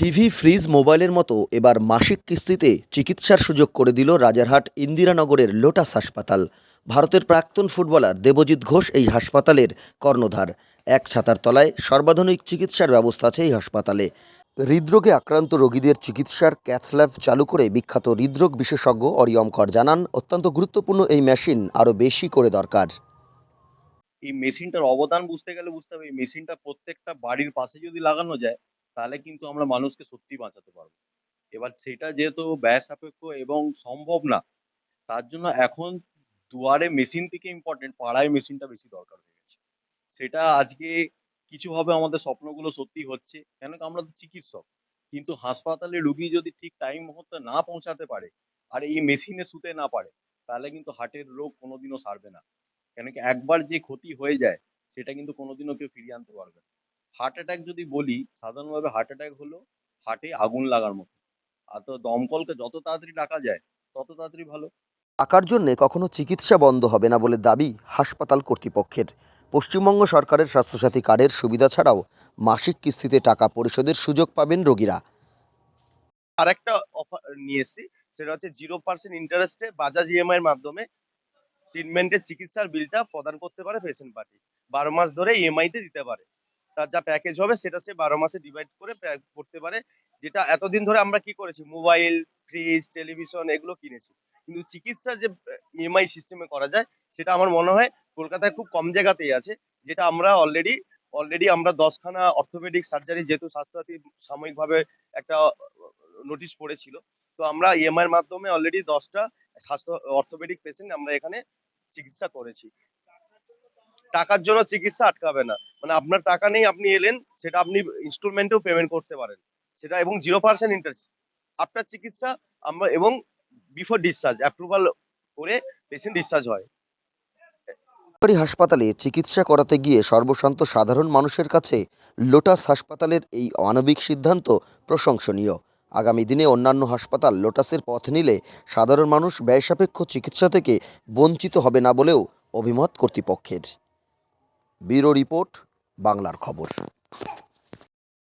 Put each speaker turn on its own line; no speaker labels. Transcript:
TV, fridge, মোবাইলের মতো এবার মাসিক কিস্তিতে চিকিৎসার সুযোগ করে দিল রাজারহাট ইন্দিরানগরের লোটাস হাসপাতাল। ভারতের প্রাক্তন ফুটবলার দেবজিৎ ঘোষ এই হাসপাতালের কর্ণধার। এক ছাতার তলায় সর্বাধুনিক চিকিৎসার ব্যবস্থা আছে এই হাসপাতালে। হৃদরোগে আক্রান্ত রোগীদের চিকিৎসার ক্যাথল্যাব চালু করে বিখ্যাত হৃদরোগ বিশেষজ্ঞ অরিয়ম কর জানান, অত্যন্ত গুরুত্বপূর্ণ এই মেশিন আরও বেশি করে দরকার।
এই মেশিনটার অবদান বুঝতে গেলে বুঝতে হবে, এই মেশিনটা প্রত্যেকটা বাড়ির পাশে যদি লাগানো যায় তাহলে কিন্তু আমরা মানুষকে সত্যিই বাঁচাতে পারব। এবার সেটা যেহেতু ব্যয় সাপেক্ষ এবং সম্ভব না, তার জন্য এখন দুয়ারে মেশিন থেকে ইম্পর্টেন্ট পাড়ায় মেশিনটা বেশি দরকার হয়ে গেছে। সেটা আজকে কিছুভাবে আমাদের স্বপ্নগুলো সত্যি হচ্ছে, কেন আমরা তো চিকিৎসক। কিন্তু হাসপাতালে রুগী যদি ঠিক টাইম মতো না পৌঁছাতে পারে আর এই মেশিনে শুতে না পারে, তাহলে কিন্তু হার্টের রোগ কোনোদিনও সারবে না। কেন কি একবার যে ক্ষতি হয়ে যায়, সেটা কিন্তু কোনোদিনও কেউ ফিরিয়ে আনতে পারবে না। হার্ট অ্যাটাক যদি বলি সাধারণভাবে হার্ট অ্যাটাক হলো হার্টে আগুন লাগার মতো। আর তো দমকলকে যত তাড়াতাড়ি ডাকা যায় তত তাড়াতাড়ি ভালো।
টাকার জন্যে কখনো চিকিৎসা বন্ধ হবে না বলে দাবি হাসপাতাল কর্তৃপক্ষের। পশ্চিমবঙ্গ সরকারের স্বাস্থ্যসাথী কার্ডের সুবিধা ছাড়াও মাসিক কিস্তিতে টাকা পরিশোধের সুযোগ পাবেন রোগীরা।
আরেকটা অফার নিয়ে এসেছি সেটা হচ্ছে জিরো পার্সেন্ট ইন্টারেস্টে বাজাজ ইএমআই এর মাধ্যমে ট্রিটমেন্টের চিকিৎসার বিলটা প্রদান করতে পারে পেশেন্ট পার্টি বারো মাস ধরে ইএমআই তে দিতে পারে। তার যা প্যাকেজ হবে সেটা সে বারো মাসে ডিভাইড করে করতে পারে। যেটা এতদিন ধরে আমরা কি করেছি? মোবাইল ফ্রিজ টেলিভিশন এগুলো কিনেছি। কিন্তু চিকিৎসার যে ইএমআই সিস্টেমে করা যায়, সেটা আমার মনে হয় কলকাতায় খুব কম জায়গাতেই আছে, যেটা আমরা অলরেডি অলরেডি আমরা দশখানা অর্থোপেডিক সার্জারি যেহেতু স্বাস্থ্যসাথী সাময়িকভাবে একটা নোটিশ পড়েছিল, তো আমরা ইএমআই এর মাধ্যমে অলরেডি দশটা স্বাস্থ্য অর্থোপেডিক পেশেন্ট আমরা এখানে চিকিৎসা করেছি। টাকার জন্য চিকিৎসা আটকাবে না। মানে আপনার টাকা নেই, আপনি এলেন, সেটা আপনি ইনস্টলমেন্টেও পেমেন্ট করতে পারেন। সেটা এবং জিরো পার্সেন্ট ইন্টারেস্ট আপনার চিকিৎসা, আমরা এবং বিফোর ডিসচার্জ অ্যাপ্রুভাল করে পেশেন্ট ডিসচার্জ হয়।
সরকারি হাসপাতালে চিকিৎসা করাতে গিয়ে সর্বশান্ত সাধারণ মানুষের কাছে লোটাস হাসপাতালের এই মানবিক সিদ্ধান্ত প্রশংসনীয়। আগামী দিনে অন্যান্য হাসপাতাল লোটাসের পথ নিলে সাধারণ মানুষ ব্যয়সাপেক্ষ চিকিৎসা থেকে বঞ্চিত হবে না বলেও অভিমত কর্তৃপক্ষের। ব্যুরো রিপোর্ট বাংলার খবর।